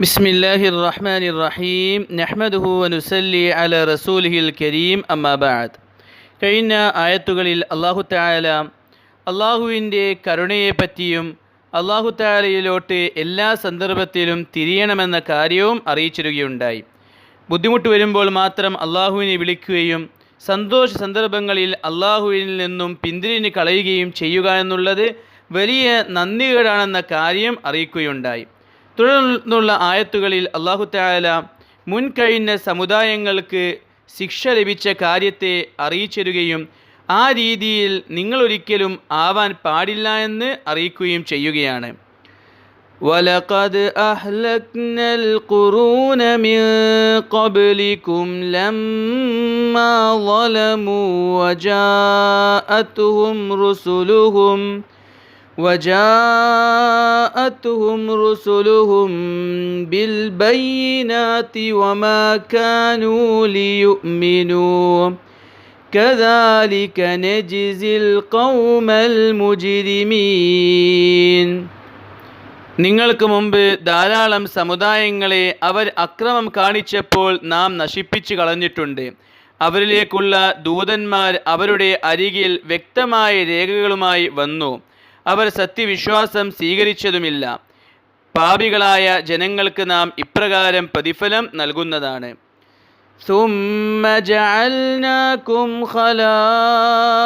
بسم الله الرحمن الرحيم نحمده ونسلي على رسوله الكريم أما بعد കഴിഞ്ഞ ആയത്തുകളിൽ അള്ളാഹു തായാല അള്ളാഹുവിൻ്റെ കരുണയെപ്പറ്റിയും അള്ളാഹു തായാലയിലോട്ട് എല്ലാ സന്ദർഭത്തിലും തിരിയണമെന്ന കാര്യവും അറിയിച്ചിരുകയുണ്ടായി ബുദ്ധിമുട്ട് വരുമ്പോൾ മാത്രം അള്ളാഹുവിനെ വിളിക്കുകയും സന്തോഷ സന്ദർഭങ്ങളിൽ അള്ളാഹുവിൽ നിന്നും പിന്തിരിഞ്ഞ് കളയുകയും ചെയ്യുക എന്നുള്ളത് വലിയ നന്ദികേടാണെന്ന കാര്യം അറിയിക്കുകയുണ്ടായി തുടർന്നുള്ള ആയത്തുകളിൽ അള്ളാഹു തായാല മുൻകഴിഞ്ഞ സമുദായങ്ങൾക്ക് ശിക്ഷ ലഭിച്ച കാര്യത്തെ അറിയിച്ചിരുകയും ആ രീതിയിൽ നിങ്ങളൊരിക്കലും ആവാൻ പാടില്ല എന്ന് അറിയിക്കുകയും ചെയ്യുകയാണ് ولقد أهلكنا القرون من قبلكم لما ظلموا وجاءتهم رسلهم وجاءتهم رسلهم بالبينات وما كانوا ليؤمنوا كذلك نجزي القوم المجرمين നിങ്ങൾക്ക് മുമ്പ് ധാരാളം സമുദായങ്ങളെ അവർ അക്രമം കാണിച്ചപ്പോൾ നാം നശിപ്പിച്ചു കളഞ്ഞിട്ടുണ്ട് അവരിലേക്കുള്ള ദൂതന്മാർ അവരുടെ അരികിൽ വ്യക്തമായ രേഖകളുമായി വന്നു അവർ സത്യവിശ്വാസം സ്വീകരിച്ചതുമില്ല പാപികളായ ജനങ്ങൾക്ക് നാം ഇപ്രകാരം പ്രതിഫലം നൽകുന്നതാണ് ثم جعلناكم خلائف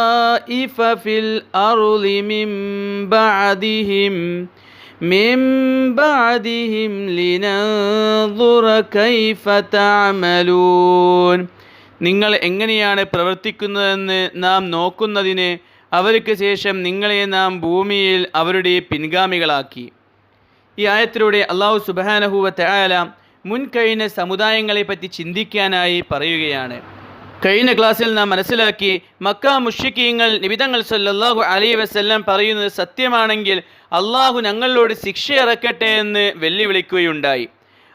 في الأرض من بعدهم من بعدهم لننظر كيف تعملون നിങ്ങൾ എങ്ങനെയാണ് പ്രവർത്തിക്കുന്നതെന്ന് നാം നോക്കുന്നതിന് അവർക്ക് ശേഷം നിങ്ങളെ നാം ഭൂമിയിൽ അവരുടെ പിൻഗാമികളാക്കി. ഈ ആയത്തിലൂടെ അള്ളാഹു സുബാനഹുവ തയാല മുൻകഴിഞ്ഞ സമുദായങ്ങളെപ്പറ്റി ചിന്തിക്കാനായി പറയുകയാണ്. കഴിഞ്ഞ ക്ലാസ്സിൽ നാം മനസ്സിലാക്കി മക്ക മുഷിക്കീങ്ങൾ നിബിതങ്ങൾ സല്ലല്ലാഹു അലൈഹി വസ്ല്ലാം പറയുന്നത് സത്യമാണെങ്കിൽ അള്ളാഹു ഞങ്ങളോട് ശിക്ഷ ഇറക്കട്ടെ എന്ന് വെല്ലുവിളിക്കുകയുണ്ടായി.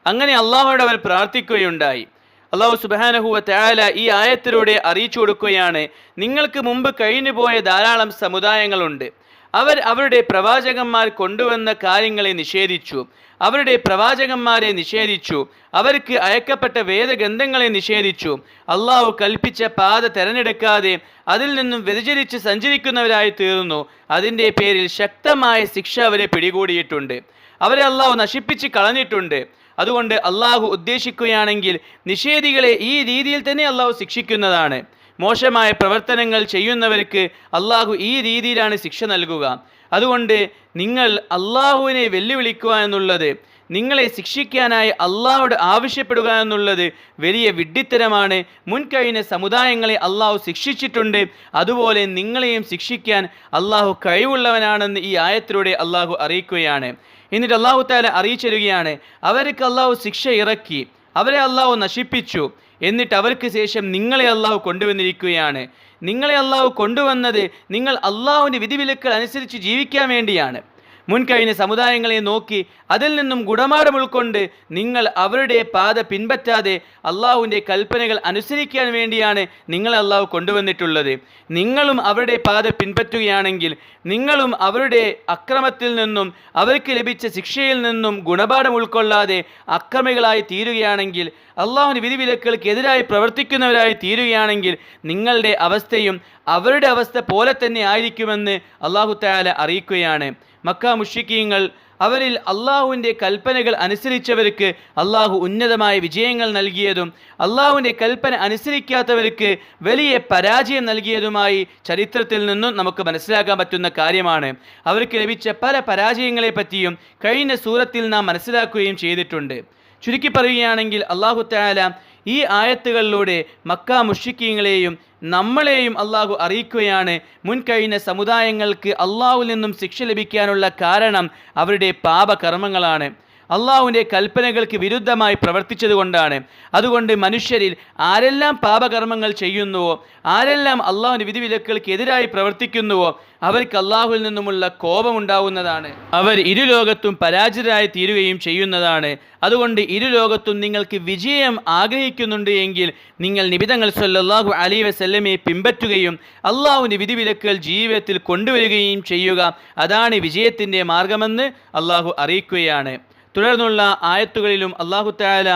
അങ്ങനെ അള്ളാഹുവിടെ അവർ പ്രാർത്ഥിക്കുകയുണ്ടായി. അള്ളാഹു സുബാനഹുവ തയാല ഈ ആയത്തിലൂടെ അറിയിച്ചു കൊടുക്കുകയാണ്. നിങ്ങൾക്ക് മുമ്പ് കഴിഞ്ഞു പോയ ധാരാളം സമുദായങ്ങളുണ്ട്. അവർ അവരുടെ പ്രവാചകന്മാർ കൊണ്ടുവന്ന കാര്യങ്ങളെ നിഷേധിച്ചു. അവരുടെ പ്രവാചകന്മാരെ നിഷേധിച്ചു. അവർക്ക് അയക്കപ്പെട്ട വേദഗ്രന്ഥങ്ങളെ നിഷേധിച്ചു. അള്ളാഹു കൽപ്പിച്ച പാത തെരഞ്ഞെടുക്കാതെ അതിൽ നിന്നും വ്യതിചരിച്ച് സഞ്ചരിക്കുന്നവരായി തീർന്നു. അതിന്റെ പേരിൽ ശക്തമായ ശിക്ഷ അവരെ പിടികൂടിയിട്ടുണ്ട്. അവരെ അള്ളാഹു നശിപ്പിച്ച് കളഞ്ഞിട്ടുണ്ട്. അതുകൊണ്ട് അള്ളാഹു ഉദ്ദേശിക്കുകയാണെങ്കിൽ നിഷേധികളെ ഈ രീതിയിൽ തന്നെ അള്ളാഹു ശിക്ഷിക്കുന്നതാണ്. മോശമായ പ്രവർത്തനങ്ങൾ ചെയ്യുന്നവർക്ക് അള്ളാഹു ഈ രീതിയിലാണ് ശിക്ഷ നൽകുക. അതുകൊണ്ട് നിങ്ങൾ അള്ളാഹുവിനെ വെല്ലുവിളിക്കുക എന്നുള്ളത് നിങ്ങളെ ശിക്ഷിക്കാനായി അള്ളാഹോട് ആവശ്യപ്പെടുക എന്നുള്ളത് വലിയ വിഡ്ഢിത്തരമാണ്. മുൻകഴിഞ്ഞ സമുദായങ്ങളെ അള്ളാഹു ശിക്ഷിച്ചിട്ടുണ്ട്. അതുപോലെ നിങ്ങളെയും ശിക്ഷിക്കാൻ അള്ളാഹു കഴിവുള്ളവനാണെന്ന് ഈ ആയത്തിലൂടെ അള്ളാഹു അറിയിക്കുകയാണ്. എന്നിട്ട് അള്ളാഹു താല അറിയിച്ചിരുകയാണ്. അവർക്ക് അള്ളാഹു ശിക്ഷ ഇറക്കി അവരെ അള്ളാഹു നശിപ്പിച്ചു. എന്നിട്ട് അവർക്ക് ശേഷം നിങ്ങളെ അള്ളാഹു കൊണ്ടുവന്നിരിക്കുകയാണ്. നിങ്ങളെ അള്ളാഹു കൊണ്ടുവന്നത് നിങ്ങൾ അള്ളാഹുവിന്റെ വിധിവിലക്കൾ അനുസരിച്ച് ജീവിക്കാൻ വേണ്ടിയാണ്. മുൻകഴിഞ്ഞ സമുദായങ്ങളെ നോക്കി അതിൽ നിന്നും ഗുണമാടം ഉൾക്കൊണ്ട് നിങ്ങൾ അവരുടെ പാത പിൻപറ്റാതെ അള്ളാഹുവിന്റെ കൽപ്പനകൾ അനുസരിക്കാൻ വേണ്ടിയാണ് നിങ്ങൾ അള്ളാഹു കൊണ്ടുവന്നിട്ടുള്ളത്. നിങ്ങളും അവരുടെ പാത പിൻപറ്റുകയാണെങ്കിൽ നിങ്ങളും അവരുടെ അക്രമത്തിൽ നിന്നും അവർക്ക് ലഭിച്ച ശിക്ഷയിൽ നിന്നും ഗുണപാഠം ഉൾക്കൊള്ളാതെ അക്രമികളായി തീരുകയാണെങ്കിൽ അള്ളാഹുവിന്റെ വിധിവിലക്കുകൾക്കെതിരായി പ്രവർത്തിക്കുന്നവരായി തീരുകയാണെങ്കിൽ നിങ്ങളുടെ അവസ്ഥയും അവരുടെ അവസ്ഥ പോലെ തന്നെ ആയിരിക്കുമെന്ന് അള്ളാഹു താല അറിയിക്കുകയാണ്. മക്ക മുഷിക്കീങ്ങൾ അവരിൽ അള്ളാഹുവിന്റെ കൽപ്പനകൾ അനുസരിച്ചവർക്ക് അള്ളാഹു ഉന്നതമായ വിജയങ്ങൾ നൽകിയതും അള്ളാഹുവിന്റെ കൽപ്പന അനുസരിക്കാത്തവർക്ക് വലിയ പരാജയം നൽകിയതുമായി ചരിത്രത്തിൽ നിന്നും നമുക്ക് മനസ്സിലാക്കാൻ പറ്റുന്ന കാര്യമാണ്. അവർക്ക് ലഭിച്ച പല പരാജയങ്ങളെ പറ്റിയും കഴിഞ്ഞ സൂറത്തിൽ നാം മനസ്സിലാക്കുകയും ചെയ്തിട്ടുണ്ട്. ചുരുക്കി പറയുകയാണെങ്കിൽ അള്ളാഹു താല ഈ ആയത്തുകളിലൂടെ മക്ക മുഷിക്കീങ്ങളെയും നമ്മളെയും അള്ളാഹു അറിയിക്കുകയാണ്. മുൻകഴിഞ്ഞ സമുദായങ്ങൾക്ക് അള്ളാഹുവിൽ നിന്നും ശിക്ഷ ലഭിക്കാനുള്ള കാരണം അവരുടെ പാപകർമ്മങ്ങളാണ് അള്ളാഹുവിന്റെ കൽപ്പനകൾക്ക് വിരുദ്ധമായി പ്രവർത്തിച്ചതുകൊണ്ടാണ്. അതുകൊണ്ട് മനുഷ്യരിൽ ആരെല്ലാം പാപകർമ്മങ്ങൾ ചെയ്യുന്നുവോ ആരെല്ലാം അള്ളാഹുവിന്റെ വിധിവിലക്കുകൾക്ക് എതിരായി പ്രവർത്തിക്കുന്നുവോ അവർക്ക് അള്ളാഹുവിൽ നിന്നുമുള്ള കോപം കോപമുണ്ടാവുന്നതാണ് അവർ ഇരുലോകത്തും പരാജിതരായി തീരുകയും ചെയ്യുന്നതാണ്. അതുകൊണ്ട് ഇരുലോകത്തും നിങ്ങൾക്ക് വിജയം ആഗ്രഹിക്കുന്നുണ്ട് എങ്കിൽ നിങ്ങൾ നിബിതങ്ങൾ സല്ലാഹു അലി വസല്ലമയെ പിൻപറ്റുകയും അള്ളാഹുവിന്റെ വിധിവിലക്കുകൾ ജീവിതത്തിൽ കൊണ്ടുവരികയും ചെയ്യുക. അതാണ് വിജയത്തിന്റെ മാർഗമെന്ന് അള്ളാഹു അറിയിക്കുകയാണ്. തുടർന്നുള്ള ആയത്തുകളിലും അള്ളാഹു താല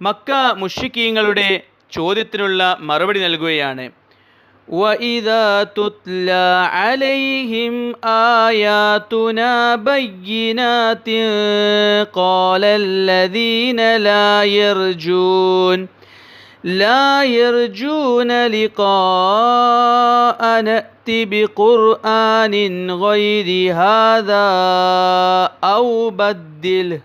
മക്ക മുഷിക്കീങ്ങളുടെ ചോദ്യത്തിനുള്ള മറുപടി നൽകുകയാണ് وإذا تتلى عليهم آياتنا بينات قال الذين لا يرجون لا يرجون لقاء نأتي بقرآن غير هذا أو بدله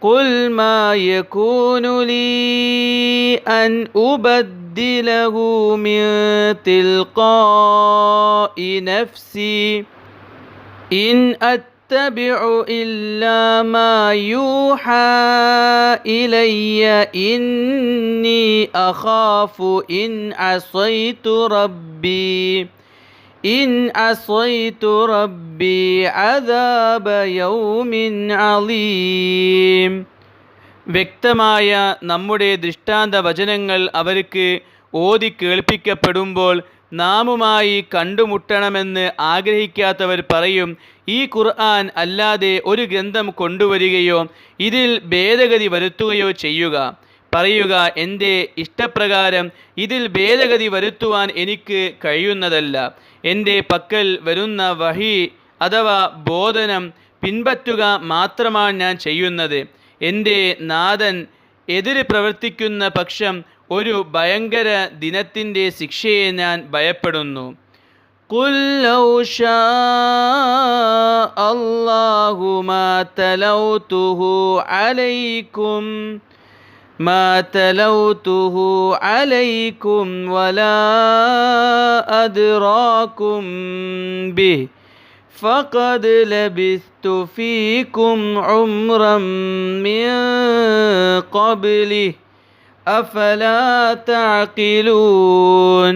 قل ما يكون لي أن أبدله من تلقاء نفسي إن أتبع إلا ما يوحى إلي إني أخاف إن عصيت ربي إن عصيت ربي عذاب يوم عظيم വ്യക്തമായ നമ്മുടെ ദൃഷ്ടാന്ത വചനങ്ങൾ അവർക്ക് ഓതി കേൾപ്പിക്കപ്പെടുമ്പോൾ നാമുമായി കണ്ടുമുട്ടണമെന്ന് ആഗ്രഹിക്കാത്തവർ പറയും ഈ ഖുർആൻ അല്ലാതെ ഒരു ഗ്രന്ഥം കൊണ്ടുവരികയോ ഇതിൽ ഭേദഗതി വരുത്തുകയോ ചെയ്യുക പറയുക എൻ്റെ ഇഷ്ടപ്രകാരം ഇതിൽ ഭേദഗതി വരുത്തുവാൻ എനിക്ക് കഴിയുന്നതല്ല എൻ്റെ പക്കൽ വരുന്ന വഹി അഥവാ ബോധനം പിൻപറ്റുക മാത്രമാണ് ഞാൻ ചെയ്യുന്നത് എൻ്റെ നാഥൻ എതിര് പ്രവർത്തിക്കുന്ന പക്ഷം ഒരു ഭയങ്കര ദിനത്തിൻ്റെ ശിക്ഷയെ ഞാൻ ഭയപ്പെടുന്നു قل لو شاء الله ما تلوته عليكم ما تلوته عليكم ولا أدراكم به فقد لبثت فيكم عمرا من قبله أفلا تعقلون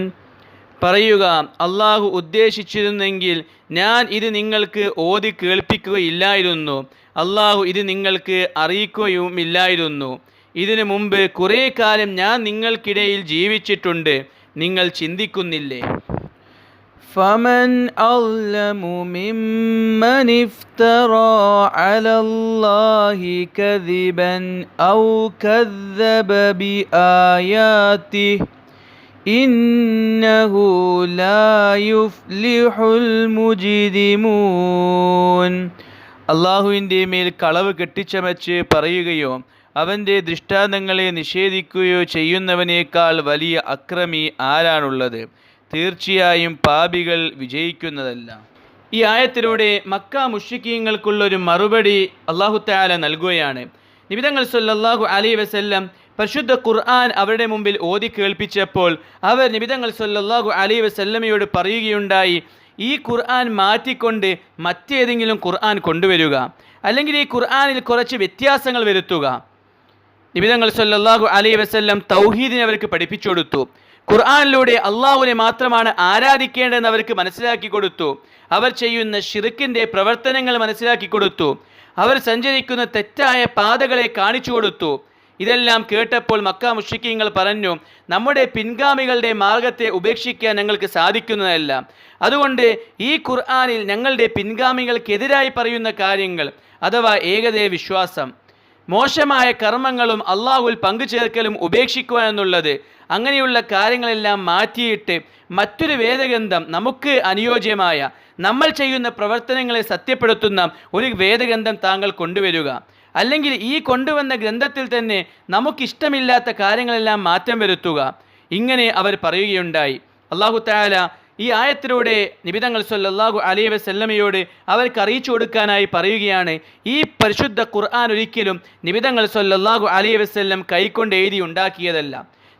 പറയുക അള്ളാഹു ഉദ്ദേശിച്ചിരുന്നെങ്കിൽ ഞാൻ ഇത് നിങ്ങൾക്ക് ഓതി കേൾപ്പിക്കുകയില്ലായിരുന്നു അള്ളാഹു ഇത് നിങ്ങൾക്ക് അറിയിക്കുകയുമില്ലായിരുന്നു ഇതിനു മുമ്പ് കുറേ കാലം ഞാൻ നിങ്ങൾക്കിടയിൽ ജീവിച്ചിട്ടുണ്ട് നിങ്ങൾ ചിന്തിക്കുന്നില്ലേ فمن أظلم ممن افترى على الله كذبا أو كذب بآياته إنه لا يفلح المجرمون അള്ളാഹുവിൻ്റെ മേൽ കളവ് കെട്ടിച്ചമച്ച് പറയുകയോ അവന്റെ ദൃഷ്ടാന്തങ്ങളെ നിഷേധിക്കുകയോ ചെയ്യുന്നവനേക്കാൾ വലിയ അക്രമി ആരാണുള്ളത്? തീർച്ചയായും പാപികൾ വിജയിക്കുന്നതല്ല. ഈ ആയത്തിലൂടെ മക്ക മുഷിക്കീങ്ങൾക്കുള്ളൊരു മറുപടി അള്ളാഹു താല നൽകുകയാണ്. നിബിതങ്ങൾ സല്ലല്ലാഹു അലൈ വസല്ലം പരിശുദ്ധ ഖുർആൻ അവരുടെ മുമ്പിൽ ഓതി കേൾപ്പിച്ചപ്പോൾ അവർ നിബിതങ്ങൾ സല്ലല്ലാഹു അലൈ വസല്ലമയോട് പറയുകയുണ്ടായി ഈ ഖുർആൻ മാറ്റിക്കൊണ്ട് മറ്റേതെങ്കിലും ഖുർആൻ കൊണ്ടുവരിക അല്ലെങ്കിൽ ഈ ഖുർആനിൽ കുറച്ച് വ്യത്യാസങ്ങൾ വരുത്തുക. നിബിതങ്ങൾ സല്ലാഹു അലൈഹി വസല്ലം തൗഹീദിനെ അവർക്ക് പഠിപ്പിച്ചു കൊടുത്തു. ഖുർആാനിലൂടെ അള്ളാഹുവിനെ മാത്രമാണ് ആരാധിക്കേണ്ടതെന്ന് അവർക്ക് മനസ്സിലാക്കി കൊടുത്തു. അവർ ചെയ്യുന്ന ഷിറുക്കിന്റെ പ്രവർത്തനങ്ങൾ മനസ്സിലാക്കി കൊടുത്തു. അവർ സഞ്ചരിക്കുന്ന തെറ്റായ പാതകളെ കാണിച്ചു കൊടുത്തു. ഇതെല്ലാം കേട്ടപ്പോൾ മക്ക മുഷിക്കിങ്ങൾ പറഞ്ഞു നമ്മുടെ പിൻഗാമികളുടെ മാർഗത്തെ ഉപേക്ഷിക്കാൻ ഞങ്ങൾക്ക് സാധിക്കുന്നതല്ല. അതുകൊണ്ട് ഈ ഖുർആാനിൽ ഞങ്ങളുടെ പിൻഗാമികൾക്കെതിരായി പറയുന്ന കാര്യങ്ങൾ അഥവാ ഏകദേ വിശ്വാസം. മോശമായ കർമ്മങ്ങളും അള്ളാഹുൽ പങ്കുചേർക്കലും ഉപേക്ഷിക്കുക എന്നുള്ളത് അങ്ങനെയുള്ള കാര്യങ്ങളെല്ലാം മാറ്റിയിട്ട് മറ്റൊരു വേദഗ്രന്ഥം നമുക്ക് അനുയോജ്യമായ നമ്മൾ ചെയ്യുന്ന പ്രവർത്തനങ്ങളെ സത്യപ്പെടുത്തുന്ന ഒരു വേദഗ്രന്ഥം താങ്കൾ കൊണ്ടുവരിക. അല്ലെങ്കിൽ ഈ കൊണ്ടുവന്ന ഗ്രന്ഥത്തിൽ തന്നെ നമുക്കിഷ്ടമില്ലാത്ത കാര്യങ്ങളെല്ലാം മാറ്റം വരുത്തുക. ഇങ്ങനെ അവർ പറയുകയുണ്ടായി. അള്ളാഹു താല ഈ ആയത്തിലൂടെ നിബിതങ്ങൾ സല്ലാഹു അലൈഹി വസല്ലമയോട് അവർക്ക് അറിയിച്ചു കൊടുക്കാനായി പറയുകയാണ്. ഈ പരിശുദ്ധ ഖുർആൻ ഒരിക്കലും നിബിതങ്ങൾ സല്ലാഹു അലൈഹി വസ്ല്ലം കൈക്കൊണ്ട് എഴുതി ഉണ്ടാക്കിയതല്ല.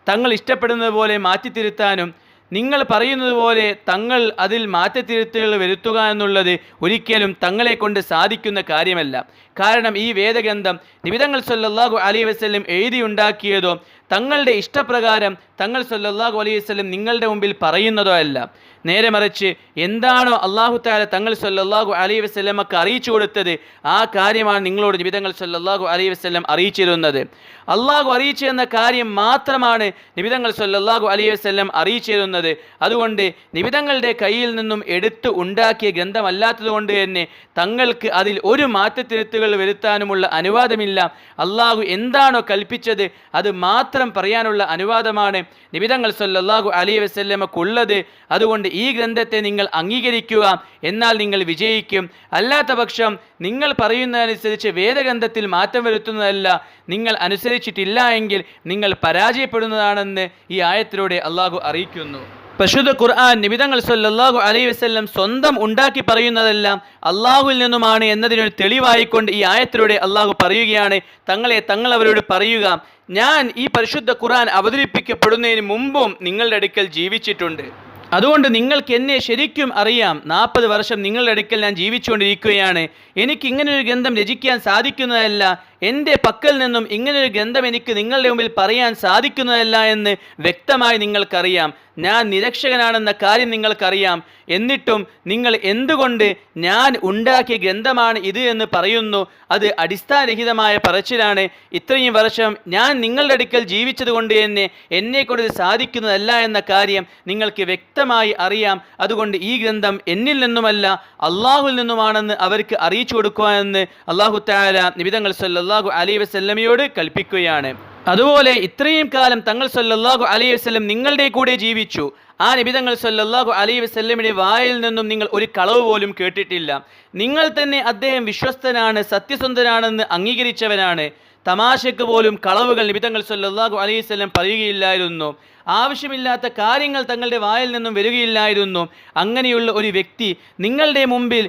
തങ്ങൾ ഇഷ്ടപ്പെടുന്നത് പോലെ മാറ്റിത്തിരുത്താനും നിങ്ങൾ പറയുന്നത് പോലെ തങ്ങൾ അതിൽ മാറ്റത്തിരുത്തുകൾ വരുത്തുക എന്നുള്ളത് ഒരിക്കലും തങ്ങളെ കൊണ്ട് സാധിക്കുന്ന കാര്യമല്ല. കാരണം ഈ വേദഗ്രന്ഥം നിബിതങ്ങൾ സല്ലാഹു അലൈഹി വസ്ല്ലം എഴുതിയുണ്ടാക്കിയതോ തങ്ങളുടെ ഇഷ്ടപ്രകാരം തങ്ങൾ സല്ലാഹു അലൈഹി വസ്ലം നിങ്ങളുടെ മുമ്പിൽ പറയുന്നതോ അല്ല. നേരെ മറിച്ച് എന്താണോ അള്ളാഹു താല തങ്ങൾ സല്ലാഹു അലൈഹി വസല്ലമക്ക് അറിയിച്ചു കൊടുത്തത് ആ കാര്യമാണ് നിങ്ങളോട് നിബിതങ്ങൾ സല്ലാഹു അലൈഹി വസ്ലം അറിയിച്ചിരുന്നത്. അള്ളാഹു അറിയിച്ചു എന്ന കാര്യം മാത്രമാണ് നിബിതങ്ങൾ സല്ലാഹു അലൈഹി വസ്ലം അറിയിച്ചിരുന്നത്. അതുകൊണ്ട് നിബിതങ്ങളുടെ കയ്യിൽ നിന്നും എടുത്ത് ഉണ്ടാക്കിയ ഗ്രന്ഥമല്ലാത്തതുകൊണ്ട് തന്നെ തങ്ങൾക്ക് അതിൽ ഒരു മാറ്റത്തിരുത്തുകൾ വരുത്താനുമുള്ള അനുവാദമില്ല. അള്ളാഹു എന്താണോ കൽപ്പിച്ചത് അത് മാത്രം പറയാനുള്ള അനുവാദമാണ് നിബിതങ്ങൾ സല്ലാഹു അലി വസ്ല്ലമക്കുള്ളത് അതുകൊണ്ട് ഈ ഗ്രന്ഥത്തെ നിങ്ങൾ അംഗീകരിക്കുക. എന്നാൽ നിങ്ങൾ വിജയിക്കും. അല്ലാത്ത പക്ഷം നിങ്ങൾ പറയുന്നതനുസരിച്ച് വേദഗ്രന്ഥത്തിൽ മാറ്റം വരുത്തുന്നതല്ല. നിങ്ങൾ അനുസരിച്ചിട്ടില്ല എങ്കിൽ നിങ്ങൾ പരാജയപ്പെടുന്നതാണെന്ന് ഈ ആയത്തിലൂടെ അള്ളാഹു അറിയിക്കുന്നു. പരിശുദ്ധ ഖുർആൻ നിബിതങ്ങൾ സല്ലാഹു അലൈഹി വസ്ല്ലം സ്വന്തം ഉണ്ടാക്കി പറയുന്നതെല്ലാം അള്ളാഹുവിൽ നിന്നുമാണ് എന്നതിനൊരു തെളിവായിക്കൊണ്ട് ഈ ആയത്തിലൂടെ അള്ളാഹു പറയുകയാണ്. തങ്ങളെ തങ്ങൾ അവരോട് പറയുക ഞാൻ ഈ പരിശുദ്ധ ഖുർആൻ അവതരിപ്പിക്കപ്പെടുന്നതിന് മുമ്പും നിങ്ങളുടെ അടുക്കൽ ജീവിച്ചിട്ടുണ്ട്. അതുകൊണ്ട് നിങ്ങൾക്ക് എന്നെ ശരിക്കും അറിയാം നാൽപ്പത് വർഷം നിങ്ങളുടെ അടുക്കൽ ഞാൻ ജീവിച്ചുകൊണ്ടിരിക്കുകയാണ്. എനിക്ക് ഇങ്ങനെ ഒരു ഗ്രന്ഥം രചിക്കാൻ സാധിക്കുന്നതല്ല. എന്റെ പക്കൽ നിന്നും ഇങ്ങനൊരു ഗ്രന്ഥം എനിക്ക് നിങ്ങളുടെ മുമ്പിൽ പറയാൻ സാധിക്കുന്നതല്ല എന്ന് വ്യക്തമായി നിങ്ങൾക്കറിയാം. ഞാൻ നിരക്ഷകനാണെന്ന കാര്യം നിങ്ങൾക്കറിയാം. എന്നിട്ടും നിങ്ങൾ എന്തുകൊണ്ട് ഞാൻ ഉണ്ടാക്കിയ ഗ്രന്ഥമാണ് ഇത് എന്ന് പറയുന്നു? അത് അടിസ്ഥാനരഹിതമായ പറച്ചിലാണ്. ഇത്രയും വർഷം ഞാൻ നിങ്ങളുടെ അടുക്കൽ ജീവിച്ചത് കൊണ്ട് തന്നെ എന്നെ കൊണ്ട് ഇത് സാധിക്കുന്നതല്ല എന്ന കാര്യം നിങ്ങൾക്ക് വ്യക്തമായി അറിയാം. അതുകൊണ്ട് ഈ ഗ്രന്ഥം എന്നിൽ നിന്നുമല്ല അള്ളാഹുവിൽ നിന്നുമാണെന്ന് അവർക്ക് അറിയിച്ചു കൊടുക്കുവാനെന്ന് അള്ളാഹു താല നിബിതങ്ങൾ സല്ലല്ലാഹു അലൈ വസ്ല്ലമയോട് കൽപ്പിക്കുകയാണ്. അതുപോലെ ഇത്രയും കാലം തങ്ങൾ സല്ലല്ലാഹു അലൈഹി വസല്ലം നിങ്ങളുടെ കൂടെ ജീവിച്ചു. ആ നിബിതങ്ങൾ സല്ലല്ലാഹു അലൈഹി വസല്ലമിന്റെ വായിൽ നിന്നും നിങ്ങൾ ഒരു കളവ് പോലും കേട്ടിട്ടില്ല. നിങ്ങൾ തന്നെ അദ്ദേഹം വിശ്വസ്തനാണ് സത്യസന്ധനാണെന്ന് അംഗീകരിച്ചവനാണ്. തമാശയ്ക്ക് പോലും കളവുകൾ നിബിതങ്ങൾ സല്ലല്ലാഹു അലൈഹി വസല്ലം പറയുകയില്ലായിരുന്നു. ആവശ്യമില്ലാത്ത കാര്യങ്ങൾ തങ്ങളുടെ വായിൽ നിന്നും വരികയില്ലായിരുന്നു. അങ്ങനെയുള്ള ഒരു വ്യക്തി നിങ്ങളുടെ മുമ്പിൽ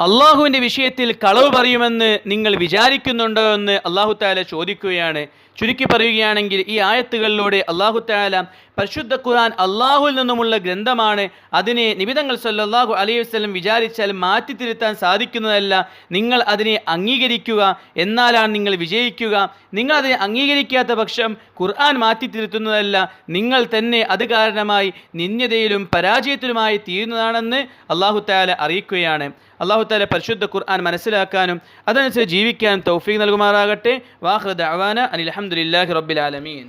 അള്ളാഹുവിന്റെ വിഷയത്തിൽ കളവ് പറയുമെന്ന് നിങ്ങൾ വിചാരിക്കുന്നുണ്ടോ എന്ന് അള്ളാഹു താല ചോദിക്കുകയാണ്. ചുരുക്കി പറയുകയാണെങ്കിൽ ഈ ആയത്തുകളിലൂടെ അള്ളാഹു താല പരിശുദ്ധ ഖുർആൻ അള്ളാഹുവിൽ നിന്നുമുള്ള ഗ്രന്ഥമാണ്. അതിനെ നിബിതങ്ങൾ സല്ലാഹു അലൈഹി വസ്ലം വിചാരിച്ചാൽ മാറ്റി തിരുത്താൻ സാധിക്കുന്നതല്ല. നിങ്ങൾ അതിനെ അംഗീകരിക്കുക. എന്നാലാണ് നിങ്ങൾ വിജയിക്കുക. നിങ്ങൾ അതിനെ അംഗീകരിക്കാത്ത പക്ഷം ഖുർആൻ മാറ്റിത്തിരുത്തുന്നതല്ല നിങ്ങൾ തന്നെ അത് കാരണമായി നിന്യതയിലും പരാജയത്തിലുമായി തീരുന്നതാണെന്ന് അള്ളാഹു താല അറിയിക്കുകയാണ്. അള്ളാഹു താല പരിശുദ്ധ ഖുർആൻ മനസ്സിലാക്കാനും അതനുസരിച്ച് ജീവിക്കാനും തൗഫീഖ് നൽകുമാറാകട്ടെ. വാഹൃദ് അവാന അനിൽ അഹമ്മദില്ലാഹി റബ്ബിൽ ആലമീൻ.